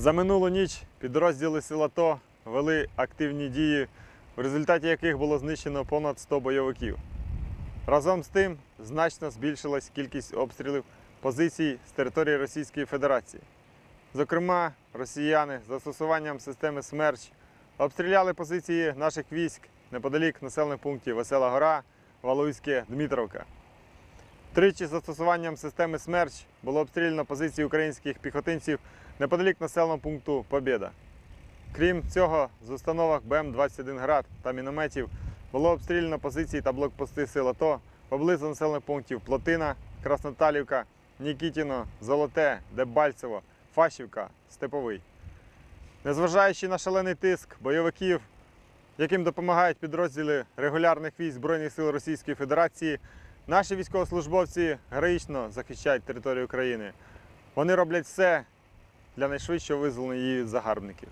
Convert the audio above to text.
За минулу ніч підрозділи сил АТО вели активні дії, в результаті яких було знищено понад 100 бойовиків. Разом з тим значно збільшилась кількість обстрілів позицій з території Російської Федерації. Зокрема, росіяни з застосуванням системи СМЕРЧ обстріляли позиції наших військ неподалік населених пунктів Весела Гора, Валуйське, Дмитровка. Тричі застосуванням системи СМЕРЧ було обстріляно позиції українських піхотинців неподалік населеного пункту Побєда. Крім цього, з установок БМ-21 град та мінометів було обстріляно позиції та блокпости сил АТО поблизу населених пунктів Плотина, Красноталівка, Нікітіно, Золоте, Дебальцево, Фашівка, Степовий. Незважаючи на шалений тиск бойовиків, яким допомагають підрозділи регулярних військ Збройних сил Російської Федерації, наші військовослужбовці героїчно захищають територію України. Вони роблять все для найшвидшого визволення її загарбників.